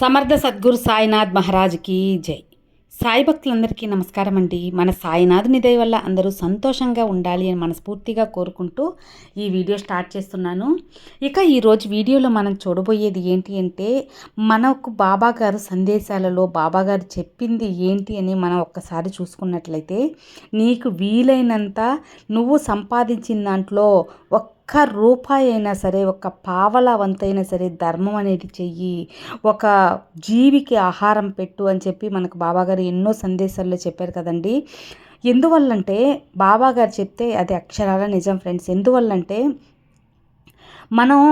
సమర్థ సద్గురు సాయినాథ్ మహారాజ్కి జై. సాయి భక్తులందరికీ నమస్కారం అండి. మన సాయినాథుని దయ వల్ల అందరూ సంతోషంగా ఉండాలి అని మనస్ఫూర్తిగా కోరుకుంటూ ఈ వీడియో స్టార్ట్ చేస్తున్నాను. ఇక ఈరోజు వీడియోలో మనం చూడబోయేది ఏంటి అంటే మనకు బాబాగారు సందేశాలలో బాబాగారు చెప్పింది ఏంటి అని మనం ఒక్కసారి చూసుకున్నట్లయితే నీకు వీలైనంత నువ్వు సంపాదించిన దాంట్లో ఒక్క ఒక్క రూపాయి అయినా సరే ఒక పావలా వంతైనా సరే ధర్మం అనేది చెయ్యి ఒక జీవికి ఆహారం పెట్టు అని చెప్పి మనకు బాబాగారు ఎన్నో సందేశాల్లో చెప్పారు కదండి. ఎందువల్లంటే బాబాగారు చెప్తే అది అక్షరాల నిజం ఫ్రెండ్స్. ఎందువల్లంటే మనం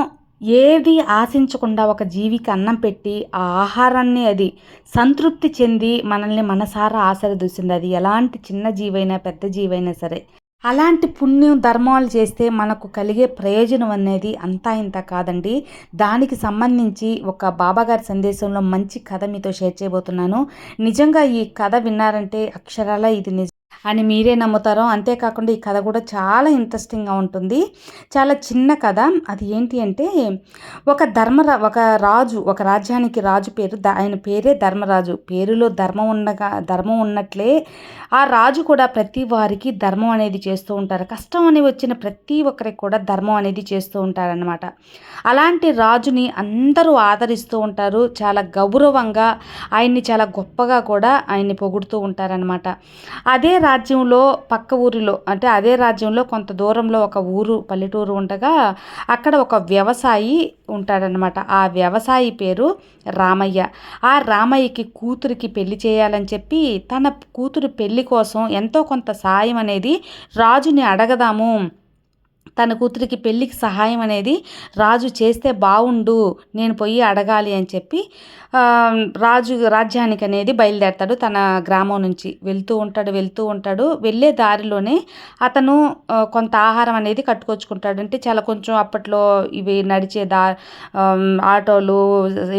ఏది ఆశించకుండా ఒక జీవికి అన్నం పెట్టి ఆ ఆహారాన్ని అది సంతృప్తి చెంది మనల్ని మనసారా ఆశరదూసింది అది ఎలాంటి చిన్న జీవైనా పెద్ద జీవైనా సరే. అలాంటి పుణ్యం ధర్మాలు చేస్తే మనకు కలిగే ప్రయోజనం అనేది అంతా ఇంత కాదండి. దానికి సంబంధించి ఒక బాబాగారి సందేశంలో మంచి కథ మీతో షేర్ చేయబోతున్నాను. నిజంగా ఈ కథ విన్నారంటే అక్షరాల ఇది నిజం. అని మీరే నమ్ముతారో అంతేకాకుండా ఈ కథ కూడా చాలా ఇంట్రెస్టింగ్గా ఉంటుంది. చాలా చిన్న కథ. అది ఏంటి అంటే ఒక ధర్మరా ఒక రాజు ఒక రాజ్యానికి రాజు పేరు ఆయన పేరే ధర్మరాజు. పేరులో ధర్మం ఉన్నగా ధర్మం ఉన్నట్లే ఆ రాజు కూడా ప్రతి వారికి ధర్మం అనేది చేస్తూ ఉంటారు. కష్టం అని వచ్చిన ప్రతి ఒక్కరికి కూడా ధర్మం అనేది చేస్తూ ఉంటారనమాట అలాంటి రాజుని అందరూ ఆదరిస్తూ ఉంటారు. చాలా గౌరవంగా ఆయన్ని చాలా గొప్పగా కూడా ఆయన్ని పొగుడుతూ ఉంటారనమాట అదే రాజ్యంలో పక్క ఊరిలో అంటే అదే రాజ్యంలో కొంత దూరంలో ఒక ఊరు పల్లెటూరు ఉండగా అక్కడ ఒక వ్యవసాయి ఉంటాడనమాట ఆ వ్యవసాయి పేరు రామయ్య. ఆ రామయ్యకి కూతురికి పెళ్ళి చేయాలని చెప్పి తన కూతురు పెళ్ళి కోసం ఎంతో కొంత సాయం అనేది రాజుని అడగదాము. తన కూతురికి పెళ్ళికి సహాయం అనేది రాజు చేస్తే బాగుండు నేను పోయి అడగాలి అని చెప్పి రాజు రాజ్యానికి అనేది బయలుదేరతాడు. తన గ్రామం నుంచి వెళ్తూ ఉంటాడు వెళ్తూ ఉంటాడు. వెళ్ళే దారిలోనే అతను కొంత ఆహారం అనేది కట్టుకొచ్చుకుంటాడు. అంటే చాలా కొంచెం అప్పట్లో ఇవి నడిచే దా ఆటోలు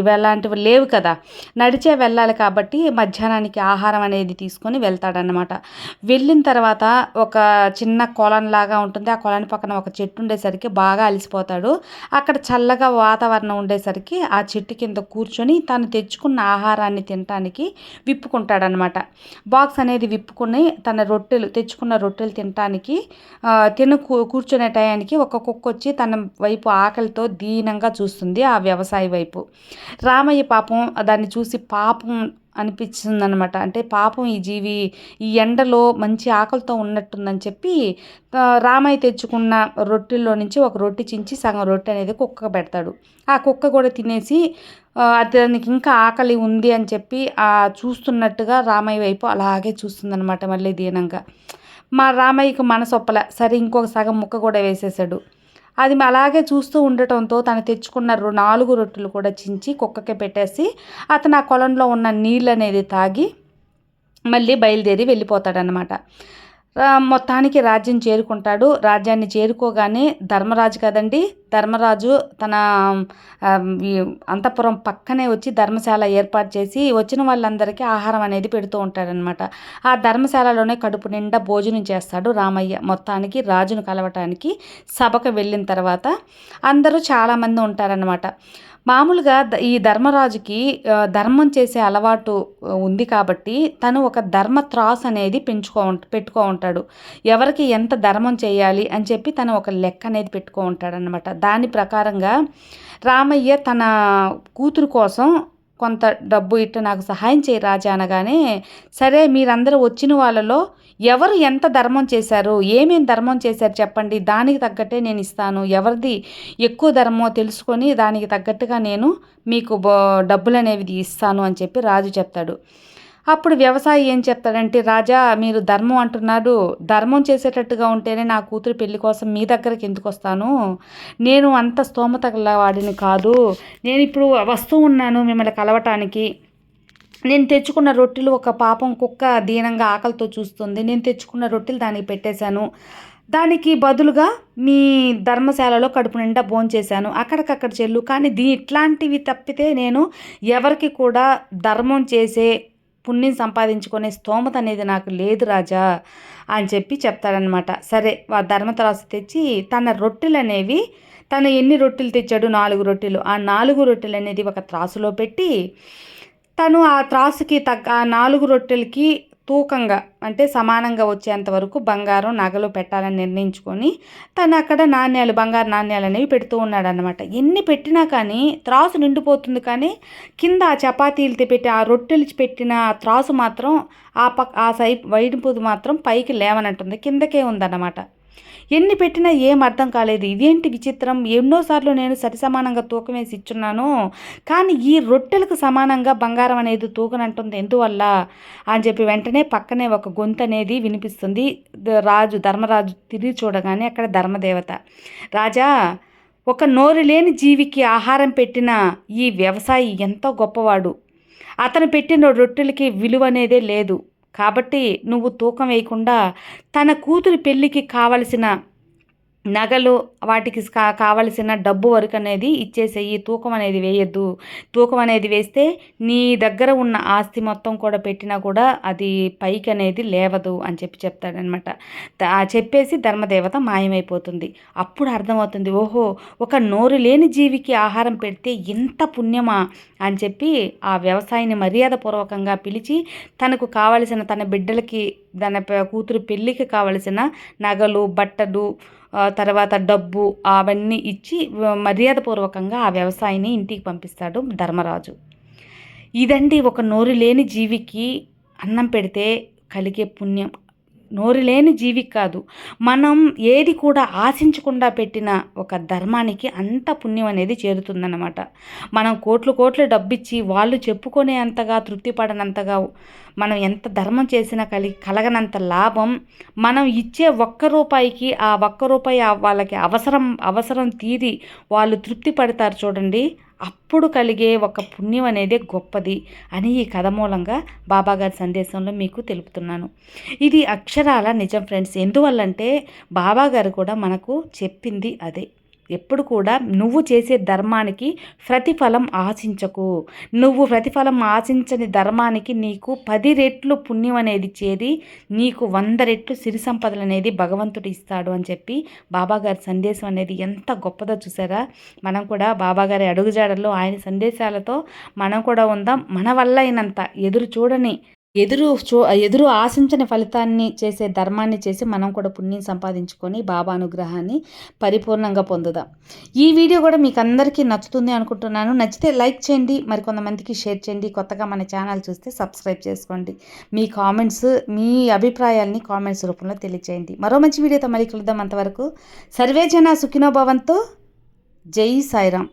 ఇవి అలాంటివి లేవు కదా. నడిచే వెళ్ళాలి కాబట్టి మధ్యాహ్నానికి ఆహారం అనేది తీసుకొని వెళ్తాడనమాట వెళ్ళిన తర్వాత ఒక చిన్న కొలంలాగా ఉంటుంది. ఆ కొలని పక్కన ఒక చెట్టు ఉండేసరికి బాగా అలసిపోతాడు. అక్కడ చల్లగా వాతావరణం ఉండేసరికి ఆ చెట్టు కింద కూర్చొని తను తెచ్చుకున్న ఆహారాన్ని తినటానికి విప్పుకుంటాడనమాట. బాక్స్ అనేది విప్పుకుని తన రొట్టెలు తెచ్చుకున్న రొట్టెలు తినటానికి తిన కూర్చునే టయానికి ఒక కుక్క వచ్చి తన వైపు ఆకలితో దీనంగా చూస్తుంది ఆ వ్యవసాయ వైపు. రామయ్య పాపం దాన్ని చూసి పాపం అనిపిస్తుంది అనమాట అంటే పాపం ఈ జీవి ఈ ఎండలో మంచి ఆకలితో ఉన్నట్టుందని చెప్పి రామయ్య తెచ్చుకున్న రొట్టెల్లో నుంచి ఒక రొట్టె చించి సగం రొట్టె అనేది కుక్క పెడతాడు. ఆ కుక్క కూడా తినేసి అతనికి ఇంకా ఆకలి ఉంది అని చెప్పి ఆ చూస్తున్నట్టుగా రామయ్య వైపు అలాగే చూస్తుందనమాట మళ్ళీ దీనంగా. మా రామయ్యకు మనసొప్పల. సరే ఇంకొక సగం ముక్క కూడా వేసేసాడు. అది అలాగే చూస్తూ ఉండటంతో తను తెచ్చుకున్న నాలుగు రొట్టెలు కూడా చించి కుక్కకి పెట్టేసి అతను ఆ కొలంలో ఉన్న నీళ్ళు అనేది తాగి మళ్ళీ బయలుదేరి వెళ్ళిపోతాడనమాట మొత్తానికి రాజ్యం చేరుకుంటాడు. రాజ్యాన్ని చేరుకోగానే ధర్మరాజు కదండి. ధర్మరాజు తన అంతఃపురం పక్కనే వచ్చి ధర్మశాల ఏర్పాటు చేసి వచ్చిన వాళ్ళందరికీ ఆహారం అనేది పెడుతూ ఉంటాడనమాట ఆ ధర్మశాలలోనే కడుపు నిండా భోజనం చేస్తాడు రామయ్య. మొత్తానికి రాజును కలవటానికి సభకు వెళ్ళిన తర్వాత అందరూ చాలామంది ఉంటారనమాట మామూలుగా ఈ ధర్మరాజుకి ధర్మం చేసే అలవాటు ఉంది కాబట్టి తను ఒక ధర్మ త్రాస్ అనేది పెంచుకో పెట్టుకో ఉంటాడు. ఎవరికి ఎంత ధర్మం చేయాలి అని చెప్పి తను ఒక లెక్క అనేది పెట్టుకో ఉంటాడనమాట దాని ప్రకారంగా రామయ్య తన కూతురు కోసం కొంత డబ్బు ఇట్ట నాకు సహాయం చేయి రాజా అనగానే సరే మీరందరూ వచ్చిన వాళ్ళలో ఎవరు ఎంత ధర్మం చేశారు ఏమేం ధర్మం చేశారు చెప్పండి దానికి తగ్గట్టే నేను ఇస్తాను. ఎవరిది ఎక్కువ ధర్మమో తెలుసుకొని దానికి తగ్గట్టుగా నేను మీకు డబ్బులు అనేవి ఇస్తాను అని చెప్పి రాజు చెప్తాడు. అప్పుడు వ్యవసాయి ఏం చెప్తాడంటే రాజా మీరు ధర్మం అంటున్నారు ధర్మం చేసేటట్టుగా ఉంటేనే నా కూతురు పెళ్ళి కోసం మీ దగ్గరికి ఎందుకు వస్తాను? నేను అంత స్తోమత వాడిని కాదు. నేను ఇప్పుడు వస్తూ ఉన్నాను మిమ్మల్ని కలవటానికి. నేను తెచ్చుకున్న రొట్టెలు ఒక పాపం కుక్క దీనంగా ఆకలితో చూస్తుంది. నేను తెచ్చుకున్న రొట్టెలు దానికి పెట్టేశాను. దానికి బదులుగా మీ ధర్మశాలలో కడుపు నిండా భోంచేశాను అక్కడికక్కడ చెల్లు. కానీ దీ ఇట్లాంటివి తప్పితే నేను ఎవరికి కూడా ధర్మం చేసే పుణ్యం సంపాదించుకునే స్తోమత అనేది నాకు లేదు రాజా అని చెప్పి చెప్తాడనమాట సరే ధర్మతరాసు తెచ్చి తన రొట్టెలు అనేవి తను ఎన్ని రొట్టెలు తెచ్చాడు? నాలుగు రొట్టెలు. ఆ నాలుగు రొట్టెలు అనేది ఒక త్రాసులో పెట్టి తను ఆ త్రాసుకి తగ్గ ఆ నాలుగు రొట్టెలకి తూకంగా అంటే సమానంగా వచ్చేంత వరకు బంగారం నగలు పెట్టాలని నిర్ణయించుకొని తను అక్కడ నాణ్యాలు బంగారు నాణ్యాలు అనేవి పెడుతూ ఉన్నాడనమాట ఎన్ని పెట్టినా కానీ త్రాసు నిండిపోతుంది కానీ కింద ఆ చపాతీలు పెట్టి ఆ రొట్టెలు పెట్టిన ఆ త్రాసు మాత్రం ఆ పక్క ఆ సై వైడిపోదు మాత్రం పైకి లేవనంటుంది కిందకే ఉందన్నమాట. ఎన్ని పెట్టినా ఏం అర్థం కాలేదు. ఇదేంటి విచిత్రం? ఎన్నోసార్లు నేను సరి సమానంగా తూకం వేసి ఇచ్చున్నాను. కానీ ఈ రొట్టెలకు సమానంగా బంగారం అనేది తూకనంటుంది ఎందువల్ల? అని చెప్పి వెంటనే పక్కనే ఒక గొంతు అనేది వినిపిస్తుంది. రాజు ధర్మరాజు తిరిగి చూడగానే అక్కడ ధర్మదేవత. రాజా ఒక నోరు లేని జీవికి ఆహారం పెట్టిన ఈ వ్యవసాయి ఎంతో గొప్పవాడు. అతను పెట్టిన రొట్టెలకి విలువ అనేదే లేదు. కాబట్టి నువ్వు తూకం వేయకుండా తన కూతురి పెళ్ళికి కావలసిన నగలు వాటికి కావలసిన డబ్బు వరకు అనేది ఇచ్చేసేయి. తూకం అనేది వేయద్దు. తూకం అనేది వేస్తే నీ దగ్గర ఉన్న ఆస్తి మొత్తం కూడా పెట్టినా కూడా అది పైకి అనేది లేవదు అని చెప్పి చెప్తాడనమాట చెప్పేసి ధర్మదేవత మాయమైపోతుంది. అప్పుడు అర్థమవుతుంది ఓహో ఒక నోరు లేని జీవికి ఆహారం పెడితే ఎంత పుణ్యమా అని చెప్పి ఆ వ్యవసాయాన్ని మర్యాదపూర్వకంగా పిలిచి తనకు కావలసిన తన బిడ్డలకి తన కూతురు పెళ్ళికి కావలసిన నగలు బట్టలు తర్వాత డబ్బు అవన్నీ ఇచ్చి మర్యాదపూర్వకంగా ఆ వ్యవసాయిని ఇంటికి పంపిస్తాడు ధర్మరాజు. ఇదండి ఒక నోరు లేని జీవికి అన్నం పెడితే కలిగే పుణ్యం. నోరు లేని జీవి కాదు. మనం ఏది కూడా ఆశించకుండా పెట్టిన ఒక ధర్మానికి అంత పుణ్యం అనేది చేరుతుందన్నమాట. మనం కోట్లు కోట్లు డబ్బిచ్చి వాళ్ళు చెప్పుకునే అంతగా తృప్తి పడనంతగా మనం ఎంత ధర్మం చేసినా కలి కలగనంత లాభం మనం ఇచ్చే ఒక్క రూపాయికి ఆ ఒక్క రూపాయి వాళ్ళకి అవసరం అవసరం తీరి వాళ్ళు తృప్తి పడతారు చూడండి. అప్పుడు కలిగే ఒక పుణ్యం అనేది గొప్పది అని ఈ కథ మూలంగా బాబాగారి సందేశంలో మీకు తెలుపుతున్నాను. ఇది అక్షరాల నిజం ఫ్రెండ్స్ ఎందువల్లంటే బాబాగారు కూడా మనకు చెప్పింది అదే. ఎప్పుడు కూడా నువ్వు చేసే ధర్మానికి ప్రతిఫలం ఆశించకు. నువ్వు ప్రతిఫలం ఆశించని ధర్మానికి నీకు పది రెట్లు పుణ్యం అనేది చేరి నీకు వంద రెట్లు సిరి సంపదలు అనేది భగవంతుడు ఇస్తాడు అని చెప్పి బాబాగారి సందేశం అనేది ఎంత గొప్పదో చూసారా? మనం కూడా బాబాగారి అడుగుజాడల్లో ఆయన సందేశాలతో మనం కూడా ఉందాం. మన వల్ల అయినంత ఎదురు చూడని ఎదురు చూ ఎదురు ఆశించని ఫలితాన్ని చేసే ధర్మాన్ని చేసి మనం కూడా పుణ్యం సంపాదించుకొని బాబా అనుగ్రహాన్ని పరిపూర్ణంగా పొందుదాం. ఈ వీడియో కూడా మీకు అందరికీ నచ్చుతుంది అనుకుంటున్నాను. నచ్చితే లైక్ చేయండి మరి కొంతమందికి షేర్ చేయండి. కొత్తగా మన ఛానల్ చూస్తే సబ్స్క్రైబ్ చేసుకోండి. మీ కామెంట్స్ మీ అభిప్రాయాల్ని కామెంట్స్ రూపంలో తెలియచేయండి. మరో మంచి వీడియోతో మళ్ళీ కలుద్దాం అంతవరకు. సర్వేజన సుఖినోభావంతో సుఖినోభవంతో జై సాయిరామ్.